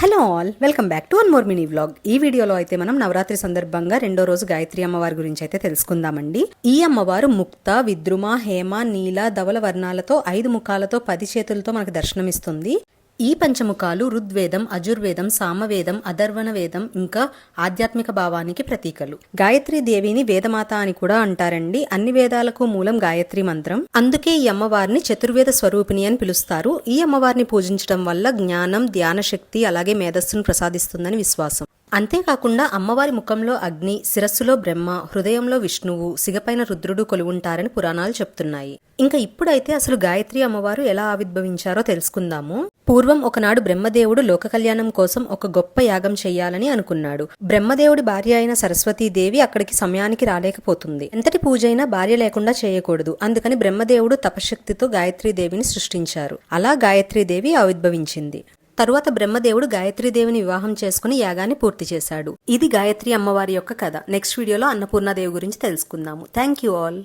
Hello all welcome back to one more mini vlog. ఈ వీడియోలో అయితే మనం నవరాత్రి సందర్భంగా రెండో రోజు గాయత్రి అమ్మవారి గురించి అయితే తెలుసుకుందామండి. ఈ అమ్మవారు ముక్త విద్రుమ హేమ నీల ధవల వర్ణాలతో ఐదు ముఖాలతో పది చేతులతో మనకు దర్శనమిస్తుంది. ఈ పంచముఖాలు ఋగ్వేదం అజుర్వేదం సామవేదం అధర్వణ వేదం ఇంకా ఆధ్యాత్మిక భావానికి ప్రతీకలు. గాయత్రి దేవిని వేదమాత అని కూడా అంటారండి. అన్ని వేదాలకు మూలం గాయత్రి మంత్రం. అందుకే ఈ అమ్మవారిని చతుర్వేద స్వరూపిణి అని పిలుస్తారు. ఈ అమ్మవారిని పూజించడం వల్ల జ్ఞానం ధ్యాన శక్తి అలాగే మేధస్సును ప్రసాదిస్తుందని విశ్వాసం. అంతేకాకుండా అమ్మవారి ముఖంలో అగ్ని శిరస్సులో బ్రహ్మ హృదయంలో విష్ణువు సిగపైన రుద్రుడు కొలువుంటారని పురాణాలు చెప్తున్నాయి. ఇంకా ఇప్పుడైతే అసలు గాయత్రి అమ్మవారు ఎలా ఆవిర్భవించారో తెలుసుకుందాము. పూర్వం ఒకనాడు బ్రహ్మదేవుడు లోక కళ్యాణం కోసం ఒక గొప్ప యాగం చేయాలని అనుకున్నాడు. బ్రహ్మదేవుడి భార్య అయిన సరస్వతీదేవి అక్కడికి సమయానికి రాలేకపోతుంది. ఎంతటి పూజైనా భార్య లేకుండా చేయకూడదు. అందుకని బ్రహ్మదేవుడు తపశక్తితో గాయత్రీదేవిని సృష్టించారు. అలా గాయత్రీదేవి ఆవిర్భవించింది. తరువాత బ్రహ్మదేవుడు గాయత్రీదేవిని వివాహం చేసుకుని యాగాన్ని పూర్తి చేశాడు. ఇది గాయత్రి అమ్మవారి యొక్క కథ. నెక్స్ట్ వీడియోలో అన్నపూర్ణాదేవి గురించి తెలుసుకుందాము. Thank you all.